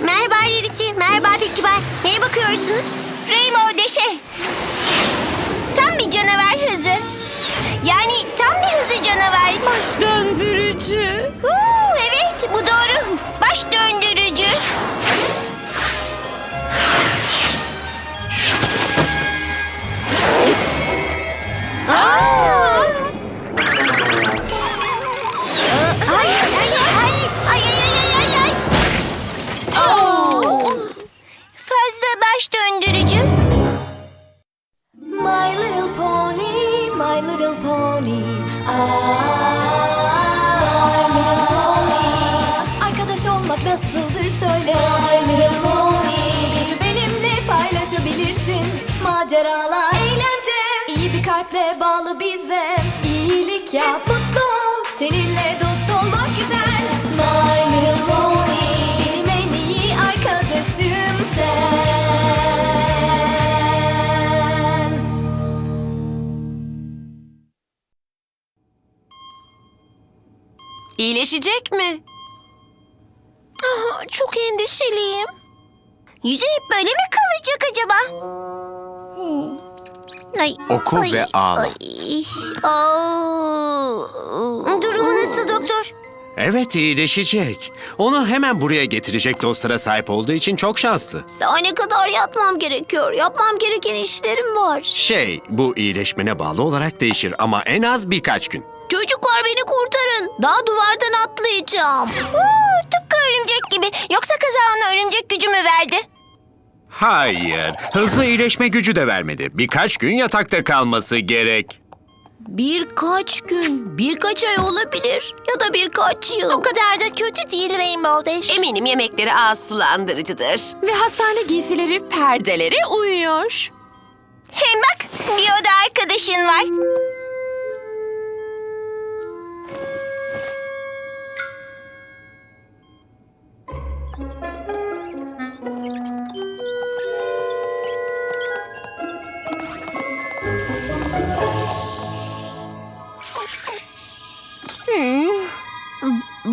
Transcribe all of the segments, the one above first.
Merhaba Rarity, merhaba Pie. Neye bakıyorsunuz? Rainbow Dash'e. Tam bir canavar hızı. Yani tam bir hızı canavar. Baş döndürücü. Huu, evet bu doğru. Baş döndürücü. Baş döndürücü. My little pony, my little pony. Ah, my little pony. Arkadaş olmak nasıldır söyle. My little pony. Gücü benimle paylaşabilirsin. Maceralar, eğlence. İyi bir kalple bağlı bize. İyilik yap, mutlu İyileşecek mi? Ah, çok endişeliyim. Yüzü hep böyle mi kalacak acaba? Hmm. Ay, Oku ay, ve ağla. ay, aa. Durumu nasıl doktor? Evet iyileşecek. Onu hemen buraya getirecek dostlara sahip olduğu için çok şanslı. Daha ne kadar yatmam gerekiyor? Yapmam gereken işlerim var. Şey, bu iyileşmene bağlı olarak değişir ama en az birkaç gün. Çocuklar beni kurtarın. Daha duvardan atlayacağım. Huu, tıpkı örümcek gibi. Yoksa kaza ona örümcek gücümü verdi. Hayır, hızlı iyileşme gücü de vermedi. Birkaç gün yatakta kalması gerek. Birkaç gün, birkaç ay olabilir ya da birkaç yıl. O kadar da kötü değil Rainbow Dash. Eminim yemekleri ağız sulandırıcıdır. Ve hastane giysileri perdelere uyuyor. Hem bak bir oda arkadaşın var.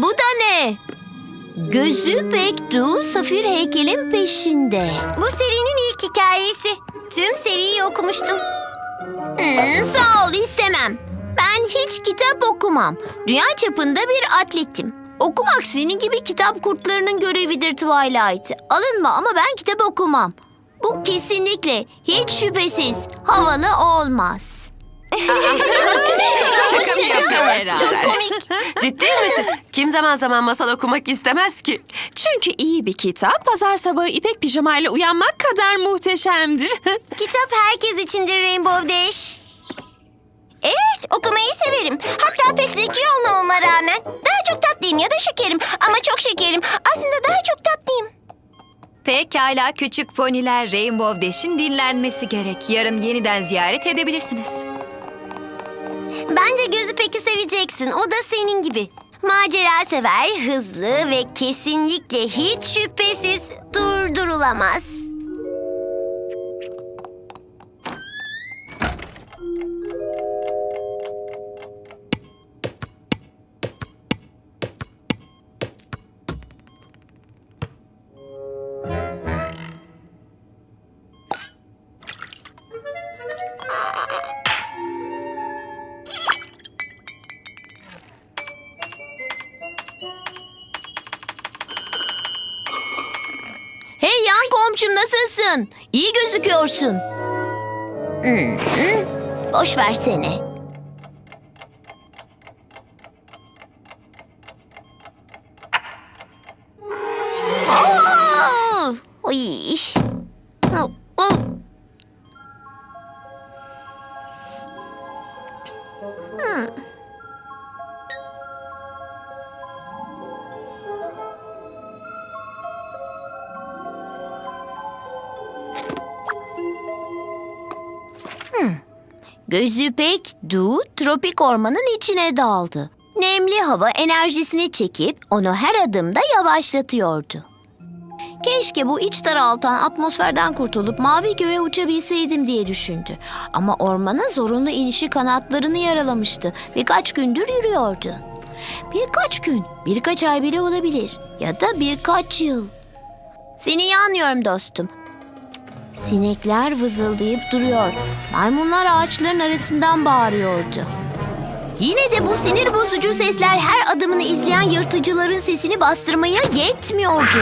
Bu da ne? Gözü pek du safir heykelin peşinde. Bu serinin ilk hikayesi. Tüm seriyi okumuştum. Hmm, sağ ol istemem. Ben hiç kitap okumam. Dünya çapında bir atletim. Okumak senin gibi kitap kurtlarının görevidir Twilight. Alınma ama ben kitap okumam. Bu kesinlikle hiç şüphesiz havalı olmaz. Şaka mı yapıyorsun Çok komik. Ciddi misin? Kim zaman zaman masal okumak istemez ki? Çünkü iyi bir kitap pazar sabahı ipek pijamayla uyanmak kadar muhteşemdir. Kitap herkes içindir Rainbow Dash. Evet, okumayı severim. Hatta pek zeki olmamama rağmen daha çok tatlıyım ya da şekerim. Ama çok şekerim. Aslında daha çok tatlıyım. Pekala küçük poniler Rainbow Dash'in dinlenmesi gerek. Yarın yeniden ziyaret edebilirsiniz. Bence gözü peki seveceksin. O da senin gibi. Macera sever, hızlı ve kesinlikle hiç şüphesiz durdurulamaz. Komşum nasılsın? İyi gözüküyorsun. Hmm. Boş versene. Aa! Gözü pek du tropik ormanın içine daldı. Nemli hava enerjisini çekip onu her adımda yavaşlatıyordu. Keşke bu iç daraltan atmosferden kurtulup mavi göğe uçabilseydim diye düşündü. Ama ormana zorunlu inişi kanatlarını yaralamıştı. Birkaç gündür yürüyordu. Birkaç gün, birkaç ay bile olabilir. Ya da birkaç yıl. Seni iyi anlıyorum dostum. Sinekler vızıldayıp duruyor. Maymunlar ağaçların arasından bağırıyordu. Yine de bu sinir bozucu sesler her adımını izleyen yırtıcıların sesini bastırmaya yetmiyordu.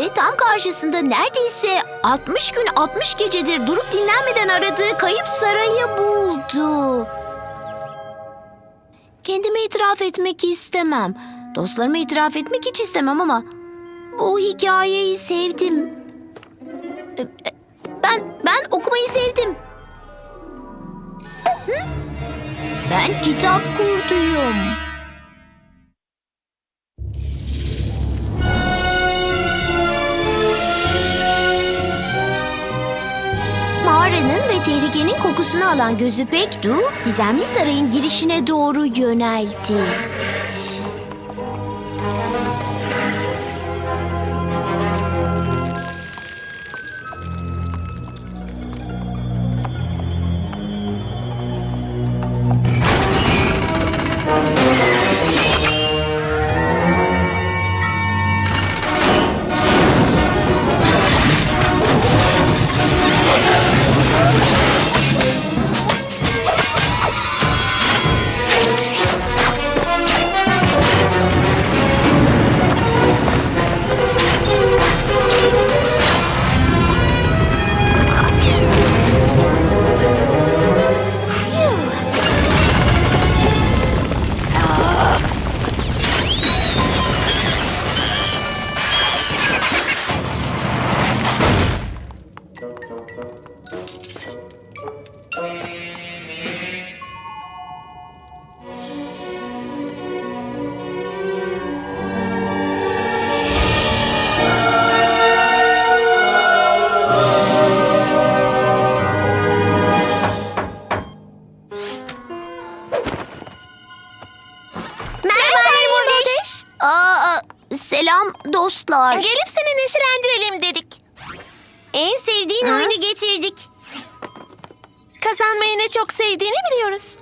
Döndüğünde tam karşısında neredeyse 60 gün 60 gecedir durup dinlenmeden aradığı kayıp sarayı buldu. Kendime itiraf etmek istemem. Dostlarıma itiraf etmek hiç istemem ama bu hikayeyi sevdim. E, e, Ben ben okumayı sevdim. Ben kitap kurduyum. Mağaranın ve tehlikenin kokusunu alan gözü Bekdu, gizemli sarayın girişine doğru yöneldi. En sevdiğin oyunu getirdik. Kazanmayı ne çok sevdiğini biliyoruz.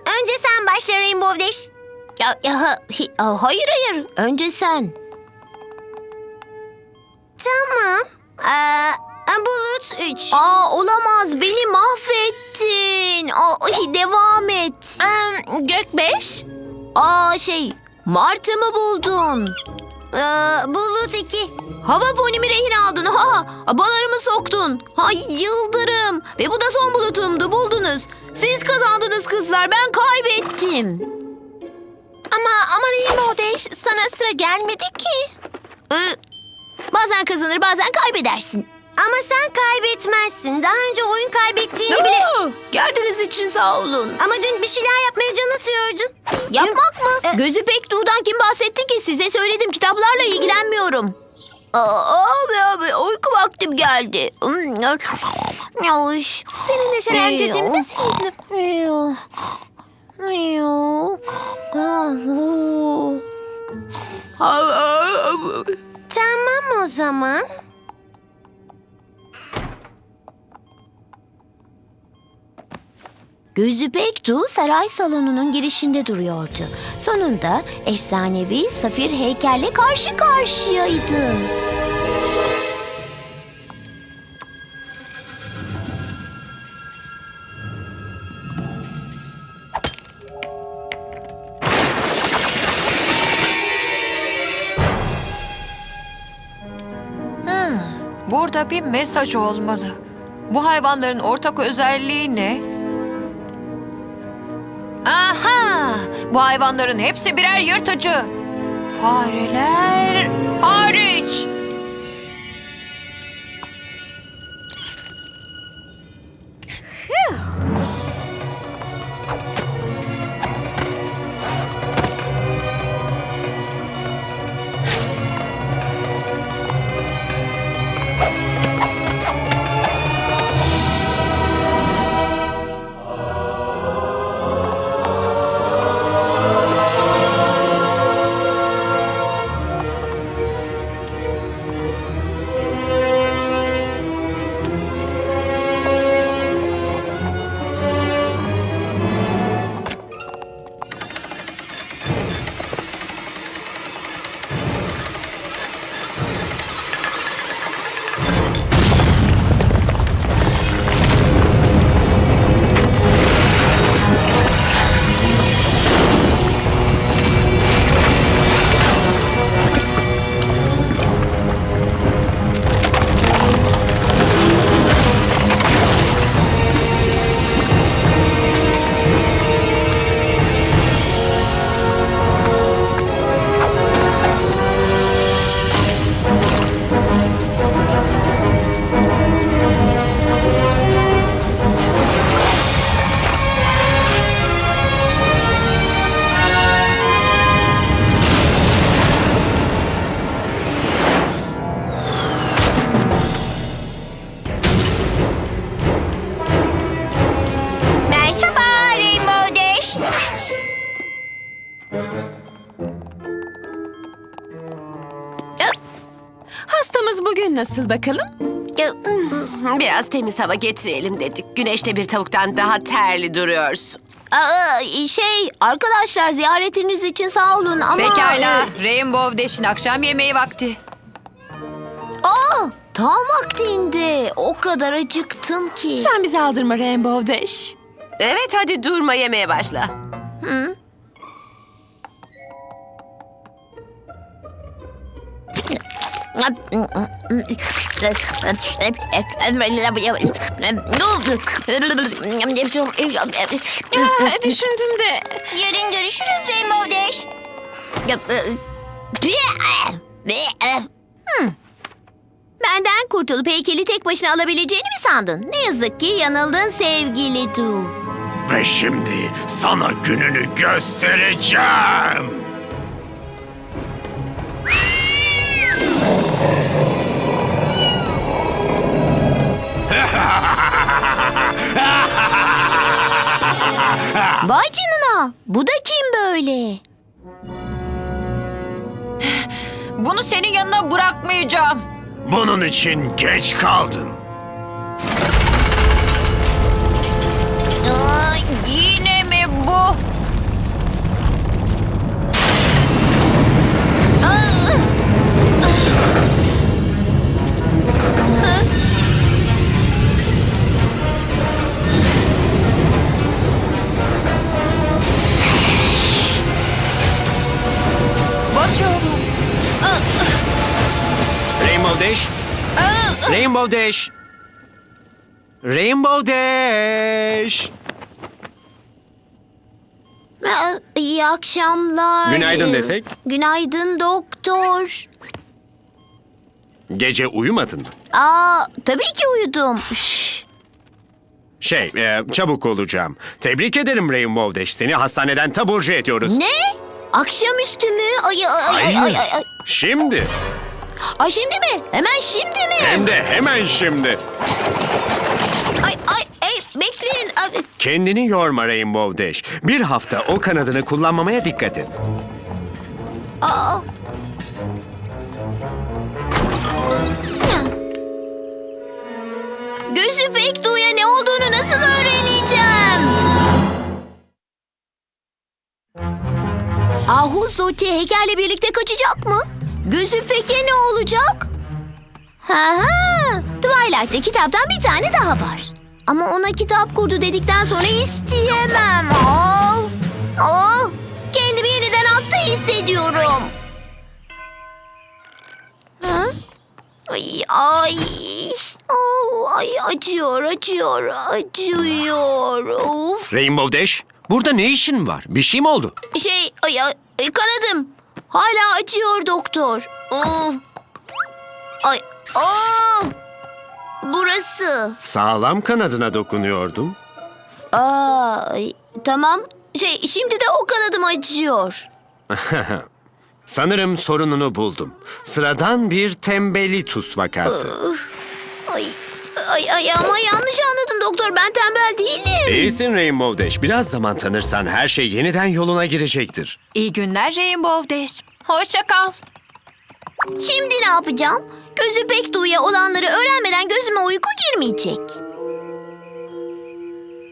Önce sen başla Rainbow Dash. Ya, ya, hi- aa, hayır hayır. Önce sen. Tamam. Aa, bulut 3. Aa olamaz. Beni mahvettin. Aa, ay, devam et. Em, gök 5. Aa şey. Martı mı buldun? Bulut 2. Hava ponimi rehin aldın. Ha, balarımı soktun. Ha, yıldırım. Ve bu da son bulutumdu. Buldunuz. Siz kazandınız kızlar. Ben kaybettim. Ama ama Rainbow Dash sana sıra gelmedi ki. Ee, bazen kazanır bazen kaybedersin. Ama sen kaybetmezsin. Daha önce oyun kaybettiğini bile... Geldiğiniz için sağ olun. Ama dün bir şeyler yapmaya can atıyordun. Yapmak mı? Gözü pek Duğ'dan kim bahsetti ki? Size söyledim kitaplarla ilgilenmiyorum. Aa, abi abi uyku vaktim geldi. Hmm, Yavuş. Seni neşelendirdiğimize sevindim. Tamam o zaman. Gözü Bektu saray salonunun girişinde duruyordu. Sonunda efsanevi safir heykelle karşı karşıyaydı. Burada bir mesaj olmalı. Bu hayvanların ortak özelliği ne? Aha! Bu hayvanların hepsi birer yırtıcı. Fareler hariç. Nasıl bakalım? Biraz temiz hava getirelim dedik. Güneşte bir tavuktan daha terli duruyorsun. Aa, şey arkadaşlar ziyaretiniz için sağ olun ama... Pekala. Rainbow Dash'in akşam yemeği vakti. Aa, tam vaktinde. O kadar acıktım ki. Sen bizi aldırma Rainbow Dash. Evet hadi durma yemeye başla. Ah, düşündüm de Yarın görüşürüz Rainbow Dash. Hmm. Benden kurtulup heykeli tek başına alabileceğini mi sandın? Ne yazık ki yanıldın sevgili Du. Ve şimdi sana gününü göstereceğim. Bu da kim böyle? Bunu senin yanına bırakmayacağım. Bunun için geç kaldın. Dash. Rainbow Dash. Rainbow Dash. Aa, İyi akşamlar. Günaydın Ee, desek? Günaydın doktor. Gece uyumadın mı? Aa, tabii ki uyudum. Üf. Şey, e, çabuk olacağım. Tebrik ederim Rainbow Dash. Seni hastaneden taburcu ediyoruz. Ne? Akşamüstü mü? Ay, ay, ay, ay, ay, ay, ay. Şimdi. Ay şimdi mi? Hemen şimdi mi? Hem de hemen şimdi. Ay ay ay bekleyin. Ay, Kendini yorma Rainbow Dash. Bir hafta o kanadını kullanmamaya dikkat et. Aa. Gözü pek duya ne olduğunu nasıl öğreneceğim? Ahu Zoti heykelle birlikte kaçacak mı? Gözü peki ne olacak? Ha ha, Twilight'te kitaptan bir tane daha var. Ama ona kitap kurdu dedikten sonra isteyemem. Aa, aa, kendimi yeniden hasta hissediyorum. Ha? Ay, ay, Au, ay acıyor, acıyor, acıyor. Of. Rainbow Dash, burada ne işin var? Bir şey mi oldu? Şey, ay, ay, kanadım. Hala acıyor doktor. Of. Ay. Aa! Burası. Sağlam kanadına dokunuyordum. Aa, ay, tamam. Şey şimdi de o kanadım acıyor. Sanırım sorununu buldum. Sıradan bir tembelitus vakası. Ay, ay, ay ama yanlış anladın doktor. Ben tembel değilim. İyisin Rainbow Dash. Biraz zaman tanırsan her şey yeniden yoluna girecektir. İyi günler Rainbow Dash. Hoşça kal. Şimdi ne yapacağım? Gözü pek duya olanları öğrenmeden gözüme uyku girmeyecek.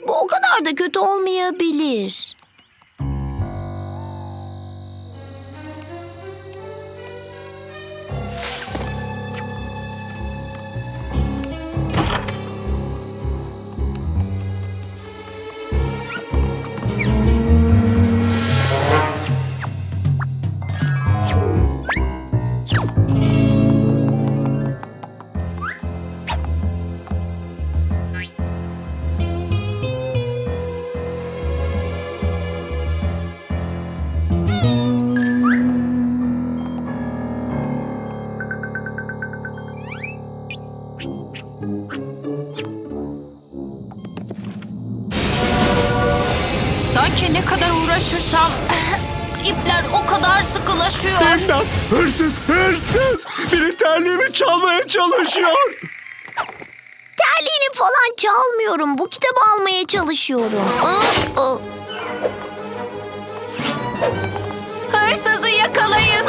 Bu o kadar da kötü olmayabilir. Uğraşırsam ipler o kadar sıkılaşıyor. İmdat! Hırsız! Hırsız! Biri terliğimi çalmaya çalışıyor. Terliğini falan çalmıyorum. Bu kitabı almaya çalışıyorum. Aa, aa. Hırsızı yakalayın.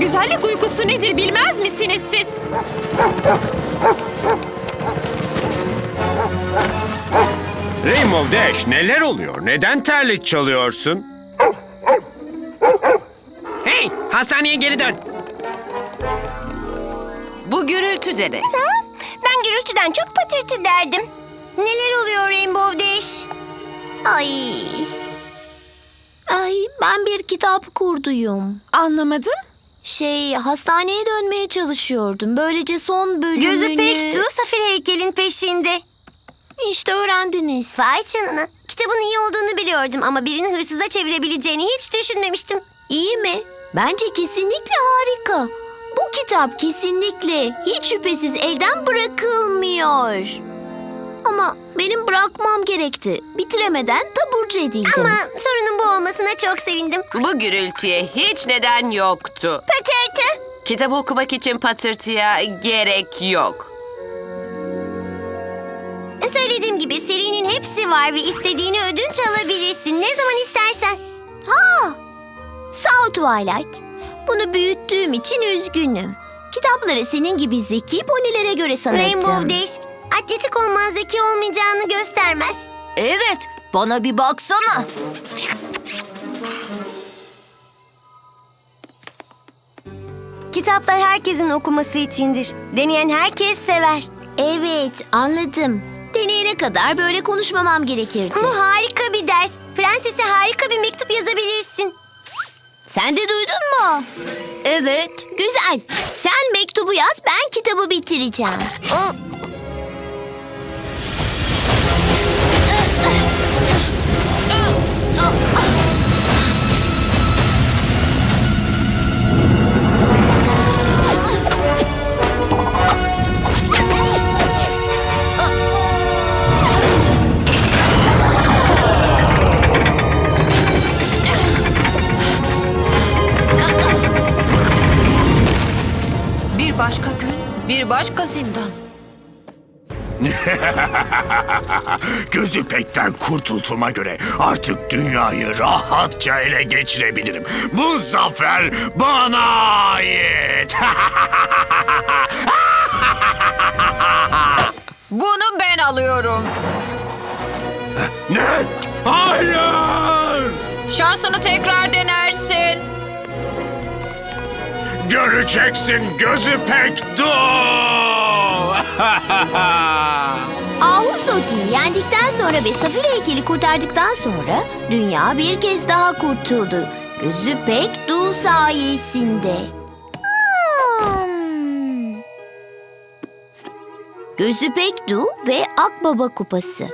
Güzellik uykusu nedir bilmez misiniz siz? Rainbow Dash neler oluyor? Neden terlik çalıyorsun? Hey! Hastaneye geri dön. Bu gürültü de ne? Ben gürültüden çok patırtı derdim. Neler oluyor Rainbow Dash? Ay. Ay ben bir kitap kurduyum. Anlamadım. Şey hastaneye dönmeye çalışıyordum. Böylece son bölümünü... Gözü pek tu Safir heykelin peşinde. İşte öğrendiniz. Vay canına. Kitabın iyi olduğunu biliyordum ama birini hırsıza çevirebileceğini hiç düşünmemiştim. İyi mi? Bence kesinlikle harika. Bu kitap kesinlikle hiç şüphesiz elden bırakılmıyor. Ama benim bırakmam gerekti. Bitiremeden taburcu edildim. Ama sorunun bu olmasına çok sevindim. Bu gürültüye hiç neden yoktu. Patırtı. Kitabı okumak için patırtıya gerek yok. Söylediğim gibi serinin hepsi var ve istediğini ödünç alabilirsin. Ne zaman istersen. Ha! Sağ ol Twilight. Bunu büyüttüğüm için üzgünüm. Kitapları senin gibi zeki ponilere göre sanırdım. Rainbow Dash atletik olman zeki olmayacağını göstermez. Evet, bana bir baksana. Kitaplar herkesin okuması içindir. Deneyen herkes sever. Evet, anladım. Deneyene kadar böyle konuşmamam gerekirdi. Bu harika bir ders. Prensese harika bir mektup yazabilirsin. Sen de duydun mu? Evet. Güzel. Sen mektubu yaz, ben kitabı bitireceğim. Gözü pekten kurtulduğuma göre artık dünyayı rahatça ele geçirebilirim. Bu zafer bana ait. Bunu ben alıyorum. ne? Hayır! Şansını tekrar denersin. Göreceksin gözü pek dur. Ahuzoti'yi yendikten sonra ve Safir heykeli kurtardıktan sonra dünya bir kez daha kurtuldu. Gözü pek du sayesinde. Hmm. Gözü pek du ve Akbaba kupası.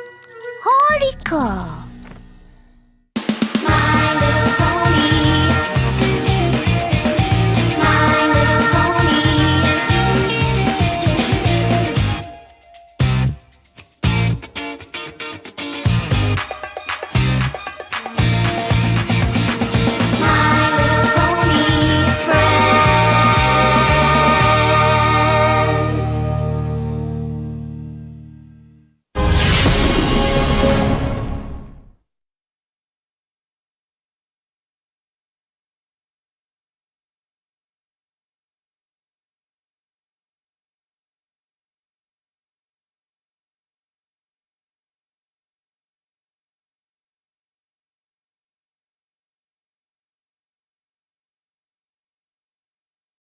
Harika.